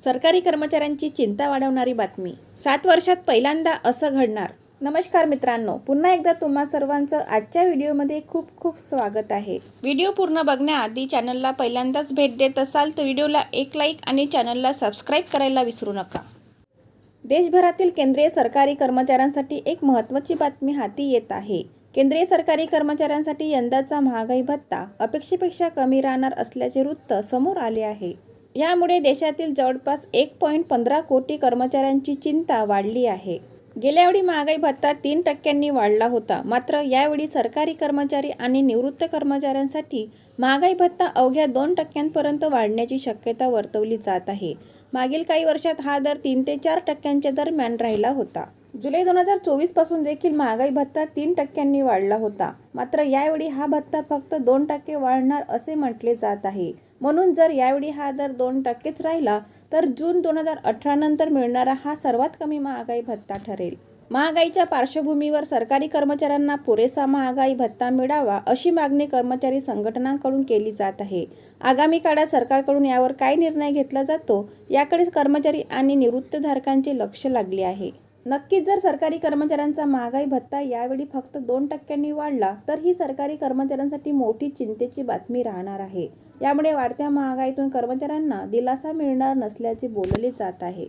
सरकारी कर्मचाऱ्यांची चिंता वाढवणारी बातमी. सात वर्षात पहिल्यांदा असं घडणार. नमस्कार मित्रांनो पुन्हा एकदा तुम्हा सर्वांचं आजच्या व्हिडिओमध्ये खूप खूप स्वागत आहे. व्हिडिओ पूर्ण बघण्याआधी चॅनलला पहिल्यांदाच भेट देत असाल तर व्हिडिओला एक लाईक आणि चॅनलला सबस्क्राईब करायला विसरू नका. देशभरातील केंद्रीय सरकारी कर्मचाऱ्यांसाठी एक महत्त्वाची बातमी हाती येत आहे. केंद्रीय सरकारी कर्मचाऱ्यांसाठी यंदाचा महागाई भत्ता अपेक्षेपेक्षा कमी राहणार असल्याचे वृत्त समोर आले आहे. यामुळे देशातील जवळपास एक पॉईंट पंधरा कोटी कर्मचाऱ्यांची चिंता वाढली आहे. गेल्यावेळी महागाई भत्ता तीन टक्क्यांनी वाढला होता. मात्र यावेळी सरकारी कर्मचारी आणि निवृत्त कर्मचाऱ्यांसाठी महागाई भत्ता अवघ्या दोन टक्क्यांपर्यंत वाढण्याची शक्यता वर्तवली जात आहे. मागील काही वर्षात हा दर तीन ते चार टक्क्यांच्या दरम्यान राहिला होता. जुलै दोन हजार चोवीसपासून देखील महागाई भत्ता तीन टक्क्यांनी वाढला होता. मात्र यावेळी हा भत्ता फक्त दोन टक्के वाढणार असे म्हटले जात आहे. म्हणून जर यावेळी हा दर दोन टक्केच राहिला तर जून दोन हजार अठरा नंतर मिळणारा हा सर्वात कमी महागाई भत्ता ठरेल. महागाईच्या पार्श्वभूमीवर सरकारी कर्मचाऱ्यांना पुरेसा महागाई भत्ता मिळावा अशी मागणी कर्मचारी संघटनांकडून केली जात आहे. आगामी काळात सरकारकडून यावर काय निर्णय घेतला जातो याकडे कर्मचारी आणि निवृत्तधारकांचे लक्ष लागले आहे. नक्कीच जर सरकारी कर्मचाऱ्यांचा महागाई भत्ता यावेळी फक्त दोन टक्क्यांनी वाढला तर ही सरकारी कर्मचाऱ्यांसाठी मोठी चिंतेची बातमी राहणार आहे. यामुळे वाढत्या महागाईतून कर्मचाऱ्यांना दिलासा मिळणार नसल्याचे बोलले जात आहे.